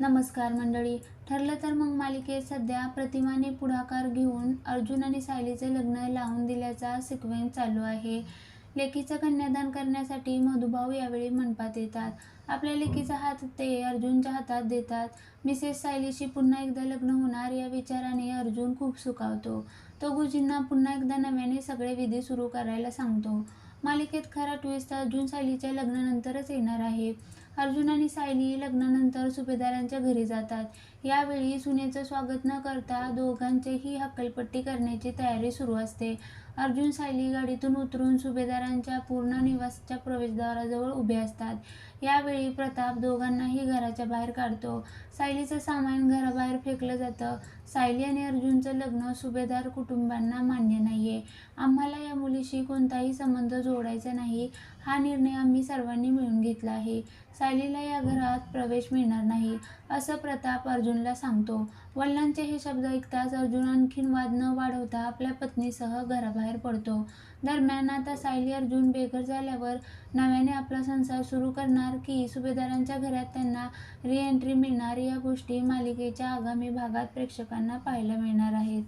नमस्कार मंडळी. ठरलं तर मग मालिकेत सध्या प्रतिमाने पुढाकार घेऊन अर्जुन आणि सायलीचे लग्न लावून दिल्याचा सिक्वेन्स चालू आहे. लेकीचं कन्यादान करण्यासाठी मधुभाऊ यावेळी मंडपात येतात. आपल्या लेकीचा हात ते अर्जुनच्या हातात देतात. मिसेस सायलीशी पुन्हा एकदा लग्न होणार या विचाराने अर्जुन खूप सुखावतो. तो गुरुजींना पुन्हा एकदा नव्याने सगळे विधी सुरू करायला सांगतो. मालिकेत खरा ट्विस्ट अर्जुन सायलीच्या लग्नानंतरच येणार आहे. अर्जुन आणि सायली लग्नानंतर सुभेदारांच्या घरी जातात. यावेळी सुनेचं स्वागत न करता दोघांचेही हक्कलपट्टी करण्याची तयारी सुरू असते. अर्जुन सायली गाडीतून उतरून सुभेदारांच्या पूर्ण निवासाच्या प्रवेशद्वाराजवळ उभे असतात. यावेळी प्रताप दोघांनाही घराच्या बाहेर काढतो. सायलीचं सामान घराबाहेर फेकलं जातं. सायली आणि अर्जुनचं लग्न सुभेदार कुटुंबांना मान्य नाहीये. आम्हाला या मुलीशी कोणताही संबंध जोडायचा नाही हा निर्णय आम्ही सर्वांनी मिळून घेतला आहे. सायलीला या घरात प्रवेश मिळणार नाही असं प्रताप अर्जुनला सांगतो. वडिलांचे हे शब्द ऐकताच अर्जुन आणखीन वाद न वाढवता आपल्या पत्नीसह घराबाहेर पडतो. दरम्यान आता सायली अर्जुन बेघर झाल्यावर नव्याने आपला संसार सुरू करणार की सुभेदारांच्या घरात त्यांना रिएंट्री मिळणार या गोष्टी मालिकेच्या आगामी भागात प्रेक्षकांना पाहायला मिळणार आहेत.